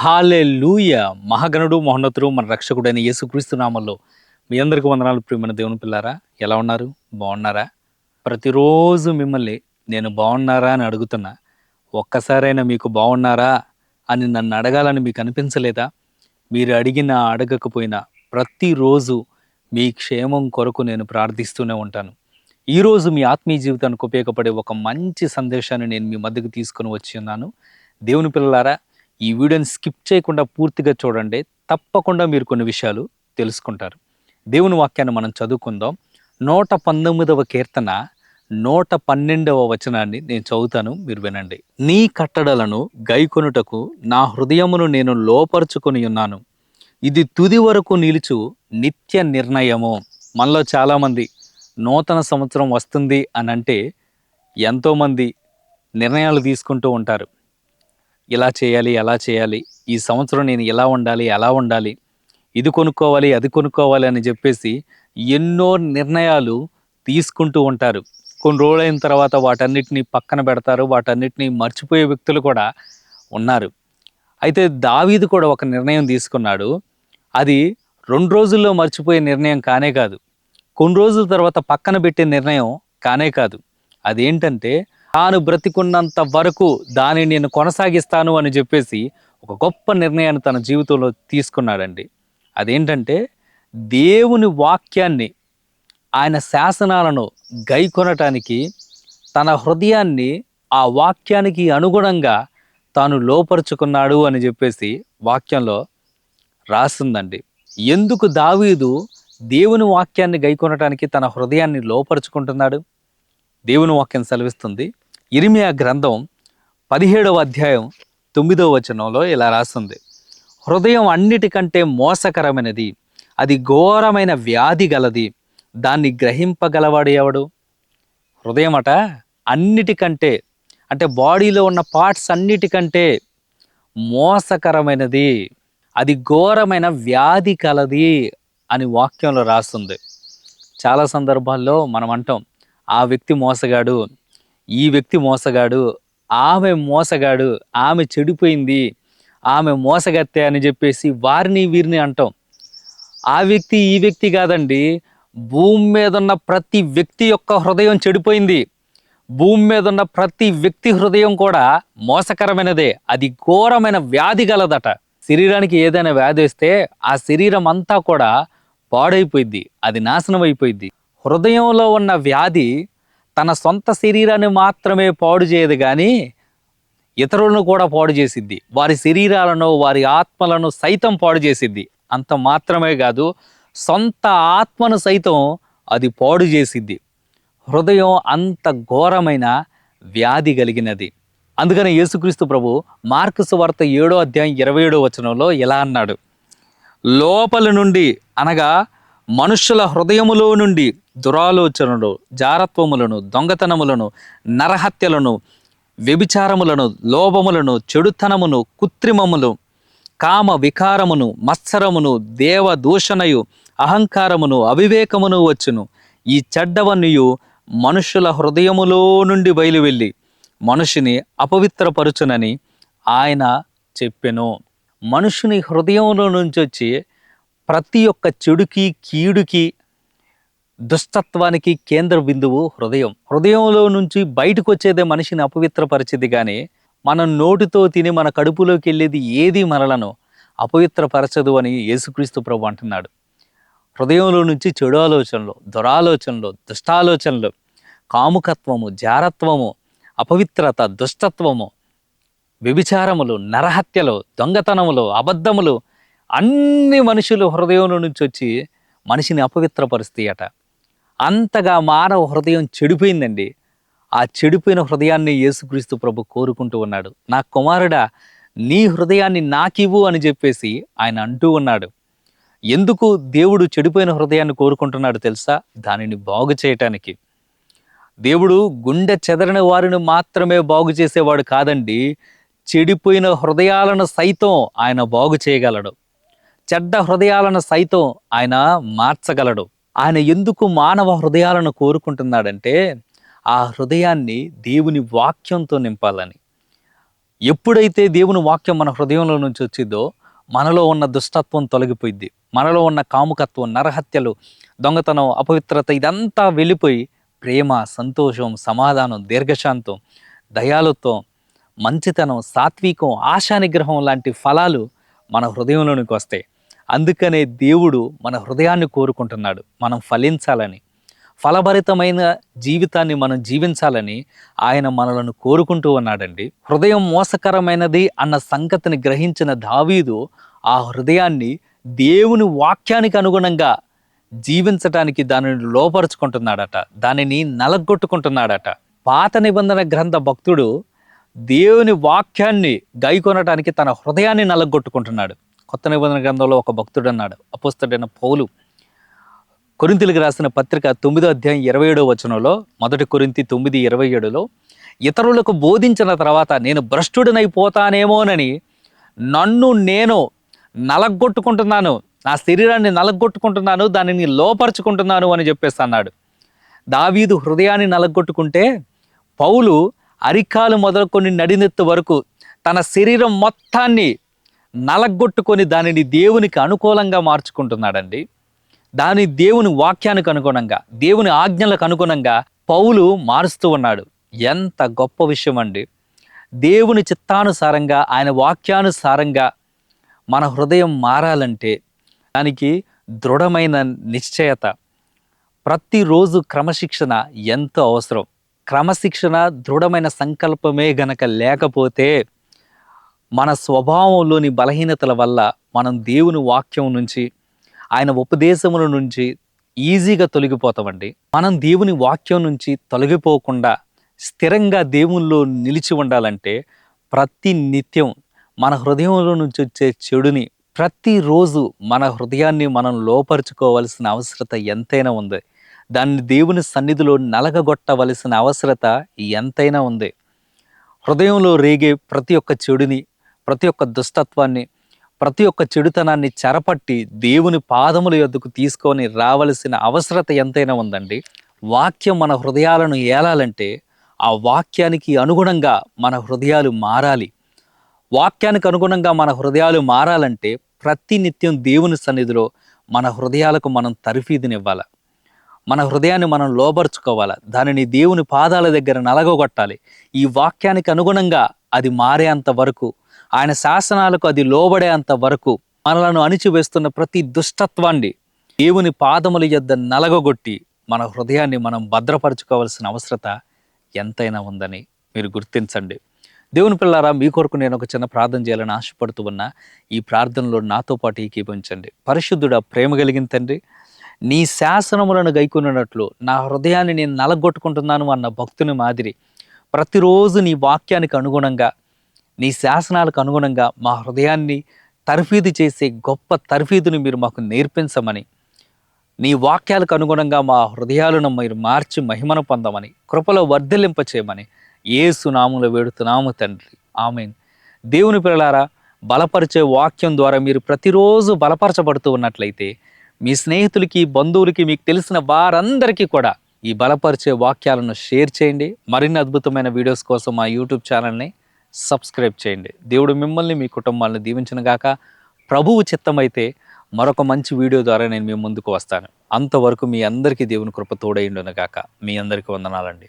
హాలే లూయ మహాగణుడు మహోన్నతుడు మన రక్షకుడైన యేసుక్రీస్తు నామంలో మీ అందరికీ వందనాలు ప్రియమైన దేవుని పిల్లారా. ఎలా ఉన్నారు? బాగున్నారా? ప్రతిరోజు మిమ్మల్ని నేను బాగున్నారా అని అడుగుతున్నా. ఒక్కసారైనా మీకు బాగున్నారా అని నన్ను అడగాలని మీకు అనిపించలేదా? మీరు అడిగినా అడగకపోయినా ప్రతిరోజు మీ క్షేమం కొరకు నేను ప్రార్థిస్తూనే ఉంటాను. ఈరోజు మీ ఆత్మీయ జీవితానికి ఉపయోగపడే ఒక మంచి సందేశాన్ని నేను మీ మధ్యకు తీసుకుని వచ్చి ఉన్నాను. దేవుని పిల్లలారా ఈ వీడియోని స్కిప్ చేయకుండా పూర్తిగా చూడండి. తప్పకుండా మీరు కొన్ని విషయాలు తెలుసుకుంటారు. దేవుని వాక్యాన్ని మనం చదువుకుందాం. నూట పంతొమ్మిదవ కీర్తన నూట పన్నెండవ వచనాన్ని నేను చదువుతాను. మీరు వినండి. నీ కట్టడలను గైకొనుటకు నా హృదయమును నేను లోపరుచుకొని ఉన్నాను. ఇది తుది వరకు నిలుచు నిత్య నిర్ణయము. మనలో చాలామంది నూతన సంవత్సరం వస్తుంది అని అంటే ఎంతోమంది నిర్ణయాలు తీసుకుంటూ ఉంటారు. ఇలా చేయాలి అలా చేయాలి. ఈ సంవత్సరం నేను ఇలా ఉండాలి ఎలా ఉండాలి. ఇది కొనుక్కోవాలి అది కొనుక్కోవాలి అని చెప్పేసి ఎన్నో నిర్ణయాలు తీసుకుంటూ ఉంటారు. కొన్ని రోజులైన తర్వాత వాటన్నిటిని పక్కన పెడతారు వాటన్నిటిని మర్చిపోయే వ్యక్తులు కూడా ఉన్నారు. అయితే దావీదు కూడా ఒక నిర్ణయం తీసుకున్నాడు. అది రెండు రోజుల్లో మర్చిపోయే నిర్ణయం కానే కాదు. కొన్ని రోజుల తర్వాత పక్కన పెట్టే నిర్ణయం కానే కాదు. అదేంటంటే తాను బ్రతికున్నంత వరకు దానిని నేను కొనసాగిస్తాను అని చెప్పేసి ఒక గొప్ప నిర్ణయాన్ని తన జీవితంలో తీసుకున్నాడండి. అదేంటంటే దేవుని వాక్యాన్ని ఆయన శాసనాలను గైకొనటానికి తన హృదయాన్ని ఆ వాక్యానికి అనుగుణంగా తాను లోపరుచుకున్నాడు అని చెప్పేసి వాక్యంలో రాస్తుందండి. ఎందుకు దావీదు దేవుని వాక్యాన్ని గైకొనటానికి తన హృదయాన్ని లోపరుచుకుంటున్నాడు? దేవుని వాక్యం సెలవిస్తుంది. ఇరిమియా గ్రంథం పదిహేడవ అధ్యాయం తొమ్మిదవ వచనంలో ఇలా రాస్తుంది. హృదయం అన్నిటికంటే మోసకరమైనది అది ఘోరమైన వ్యాధి గలది దాన్ని గ్రహింపగలవాడు ఎవడు? హృదయం అట అన్నిటికంటే అంటే బాడీలో ఉన్న పార్ట్స్ అన్నిటికంటే మోసకరమైనది అది ఘోరమైన వ్యాధి కలది అని వాక్యంలో రాస్తుంది. చాలా సందర్భాల్లో మనం అంటాం ఆ వ్యక్తి మోసగాడు ఈ వ్యక్తి మోసగాడు ఆమె మోసగాడు ఆమె చెడిపోయింది ఆమె మోసగత్తే అని చెప్పేసి వారిని వీరిని అంటాం. ఆ వ్యక్తి ఈ వ్యక్తి కాదండి. భూమి మీద ఉన్న ప్రతి వ్యక్తి యొక్క హృదయం చెడిపోయింది. భూమి మీద ఉన్న ప్రతి వ్యక్తి హృదయం కూడా మోసకరమైనదే. అది ఘోరమైన వ్యాధి గలదట. శరీరానికి ఏదైనా వ్యాధి వస్తే ఆ శరీరం అంతా కూడా పాడైపోయింది అది నాశనం అయిపోయింది హృదయంలో ఉన్న వ్యాధి తన సొంత శరీరాన్ని మాత్రమే పాడు చేయదు కానీ ఇతరులను కూడా పాడు చేసిద్ది. వారి శరీరాలను వారి ఆత్మలను సైతం పాడు చేసిద్ది. అంత మాత్రమే కాదు సొంత ఆత్మను సైతం అది పాడు చేసిద్ది. హృదయం అంత ఘోరమైన వ్యాధి కలిగినది. అందుకని యేసుక్రీస్తు ప్రభు మార్కుసు వార్త ఏడో అధ్యాయం ఇరవై ఏడో వచనంలో ఇలా అన్నాడు. లోపల నుండి అనగా మనుషుల హృదయములో నుండి దురాలోచనలు జారత్వములను దొంగతనములను నరహత్యలను వ్యభిచారములను లోభములను చెడుతనమును కృత్రిమములు కామ వికారమును మత్సరమును దేవ దూషణయు అహంకారమును అవివేకమును వచ్చును. ఈ చెడ్డవన్నీయు మనుషుల హృదయములో నుండి బయలువెళ్ళి మనుషుని అపవిత్రపరుచునని ఆయన చెప్పెను. మనుషుని హృదయంలో నుంచి వచ్చి ప్రతి ఒక్క చెడుకి కీడుకి దుష్టత్వానికి కేంద్ర బిందువు హృదయం. హృదయంలో నుంచి బయటకు వచ్చేదే మనిషిని అపవిత్రపరిచేది కానీ మనం నోటితో తిని మన కడుపులోకి వెళ్ళేది ఏది మనలను అపవిత్రపరచదు అని యేసుక్రీస్తు ప్రభు అంటున్నాడు. హృదయంలో నుంచి చెడు ఆలోచనలు దురాలోచనలు దుష్టాలోచనలు కాముకత్వము జారత్వము అపవిత్రత దుష్టత్వము వ్యభిచారములు నరహత్యలు దొంగతనములు అబద్ధములు అన్ని మనుషులు హృదయంలో నుంచి వచ్చి మనిషిని అపవిత్రపరుస్తాయట. అంతగా మానవ హృదయం చెడిపోయిందండి. ఆ చెడిపోయిన హృదయాన్ని యేసుక్రీస్తు ప్రభు కోరుకుంటూ ఉన్నాడు. నా కుమారుడా నీ హృదయాన్ని నాకివ్వు అని చెప్పేసి ఆయన అంటూ ఉన్నాడు. ఎందుకు దేవుడు చెడిపోయిన హృదయాన్ని కోరుకుంటున్నాడు తెలుసా? దానిని బాగు చేయటానికి. దేవుడు గుండె చెదరని వారిని మాత్రమే బాగు చేసేవాడు కాదండి. చెడిపోయిన హృదయాలను సైతం ఆయన బాగు చేయగలడు. చెడ్డ హృదయాలను సైతం ఆయన మార్చగలడు. ఆయన ఎందుకు మానవ హృదయాలను కోరుకుంటున్నాడంటే ఆ హృదయాన్ని దేవుని వాక్యంతో నింపాలని. ఎప్పుడైతే దేవుని వాక్యం మన హృదయంలో నుంచి వచ్చిందో మనలో ఉన్న దుష్టత్వం తొలగిపోయింది మనలో ఉన్న కాముకత్వం నరహత్యలు దొంగతనం అపవిత్రత ఇదంతా వెళ్ళిపోయి ప్రేమ సంతోషం సమాధానం దీర్ఘశాంతం దయాలుత్వం మంచితనం సాత్వికం ఆశానిగ్రహం లాంటి ఫలాలు మన హృదయంలోనికి వస్తాయి. అందుకనే దేవుడు మన హృదయాన్ని కోరుకుంటున్నాడు. మనం ఫలించాలని. ఫలభరితమైన జీవితాన్ని మనం జీవించాలని ఆయన మనలను కోరుకుంటూ ఉన్నాడండి. హృదయం మోసకరమైనది అన్న సంగతిని గ్రహించిన దావీదు ఆ హృదయాన్ని దేవుని వాక్యానికి అనుగుణంగా జీవించటానికి దానిని లోపరుచుకుంటున్నాడట. దానిని నలగొట్టుకుంటున్నాడట. పాత నిబంధన గ్రంథ భక్తుడు దేవుని వాక్యాన్ని గైకొనటానికి తన హృదయాన్ని నలగొట్టుకుంటున్నాడు. కొత్త నిబంధన గ్రంథంలో ఒక భక్తుడు అన్నాడు. అపుస్తుడైన పౌలు కొరింతలకు రాసిన పత్రిక తొమ్మిదో అధ్యాయం ఇరవై ఏడో వచనంలో మొదటి కొరింతి తొమ్మిది ఇరవై ఏడులో ఇతరులకు బోధించిన తర్వాత నేను భ్రష్టుడినైపోతానేమోనని నన్ను నేను నలగొట్టుకుంటున్నాను నా శరీరాన్ని నలగొట్టుకుంటున్నాను దానిని లోపరుచుకుంటున్నాను అని చెప్పేసి అన్నాడు. దావీదు హృదయాన్ని నలగొట్టుకుంటే పౌలు అరికాలు మొదలుకొని నడినెత్తు వరకు తన శరీరం మొత్తాన్ని నలగొట్టుకొని దానిని దేవునికి అనుకూలంగా మార్చుకుంటున్నాడండి. దాని దేవుని వాక్యానికి అనుగుణంగా దేవుని ఆజ్ఞలకు అనుగుణంగా పౌలు మారుస్తూ ఉన్నాడు. ఎంత గొప్ప విషయం అండి దేవుని చిత్తానుసారంగా ఆయన వాక్యానుసారంగా మన హృదయం మారాలంటే దానికి దృఢమైన నిశ్చయత ప్రతిరోజు క్రమశిక్షణ ఎంతో అవసరం. క్రమశిక్షణ దృఢమైన సంకల్పమే గనక లేకపోతే మన స్వభావంలోని బలహీనతల వల్ల మనం దేవుని వాక్యం నుంచి ఆయన ఉపదేశముల నుంచి ఈజీగా తొలగిపోతామండి. మనం దేవుని వాక్యం నుంచి తొలగిపోకుండా స్థిరంగా దేవునిలో నిలిచి ఉండాలంటే ప్రతి నిత్యం మన హృదయంలో నుంచి వచ్చే చెడుని ప్రతిరోజు మన హృదయాన్ని మనం లోపరుచుకోవలసిన అవసరత ఎంతైనా ఉంది. దాన్ని దేవుని సన్నిధిలో నలగగొట్టవలసిన అవసరత ఎంతైనా ఉంది. హృదయంలో రేగే ప్రతి ఒక్క చెడుని ప్రతి ఒక్క దుష్టత్వాన్ని ప్రతి ఒక్క చెడుతనాన్ని చెరపట్టి దేవుని పాదముల యొద్దకు తీసుకొని రావలసిన అవసరత ఎంతైనా ఉందండి. వాక్యం మన హృదయాలను ఏలాలంటే ఆ వాక్యానికి అనుగుణంగా మన హృదయాలు మారాలి. వాక్యానికి అనుగుణంగా మన హృదయాలు మారాలంటే ప్రతి నిత్యం దేవుని సన్నిధిలో మన హృదయాలకు మనం తరఫీదునివ్వాలి. మన హృదయాన్ని మనం లోబరుచుకోవాలి. దానిని దేవుని పాదాల దగ్గర నలగొట్టాలి ఈ వాక్యానికి అనుగుణంగా అది మారేంత వరకు ఆయన శాసనాలకు అది లోబడేంత వరకు మనలను అణిచివేస్తున్న ప్రతి దుష్టత్వాన్ని దేవుని పాదముల యొద్ద నలగొట్టి మన హృదయాన్ని మనం భద్రపరచుకోవాల్సిన అవసరత ఎంతైనా ఉందని మీరు గుర్తించండి. దేవుని పిల్లారా మీ కొరకు నేను ఒక చిన్న ప్రార్థన చేయాలని ఆశపడుతూ ఉన్నా ఈ ప్రార్థనలో నాతో పాటు ఏకీభవించండి. పరిశుద్ధుడా ప్రేమ కలిగిన తండ్రి నీ శాసనములను గైకొన్నట్లు నా హృదయాన్ని నేను నలగొట్టుకుంటున్నాను అన్న భక్తుని మాదిరి ప్రతిరోజు నీ వాక్యానికి అనుగుణంగా నీ శాసనాలకు అనుగుణంగా మా హృదయాన్ని తర్ఫీదు చేసే గొప్ప తర్ఫీదుని మీరు మాకు నేర్పించమని నీ వాక్యాలకు అనుగుణంగా మా హృదయాలను మీరు మార్చి మహిమను పొందమని కృపలో వర్ధలింపచేయమని ఏసు నాములో వేడుతున్నాము తండ్రి. ఆమె దేవుని పిల్లలారా బలపరిచే వాక్యం ద్వారా మీరు ప్రతిరోజు బలపరచబడుతూ ఉన్నట్లయితే మీ స్నేహితులకి బంధువులకి మీకు తెలిసిన వారందరికీ కూడా ఈ బలపరిచే వాక్యాలను షేర్ చేయండి. మరిన్ని అద్భుతమైన వీడియోస్ కోసం మా యూట్యూబ్ ఛానల్ని సబ్స్క్రైబ్ చేయండి. దేవుడు మిమ్మల్ని మీ కుటుంబాలను దీవించిన గాక ప్రభువు చిత్తమైతే మరొక మంచి వీడియో ద్వారా నేను మీ ముందుకు వస్తాను. అంతవరకు మీ అందరికీ దేవుని కృప తోడైండునగాక మీ అందరికీ వందనాలండి.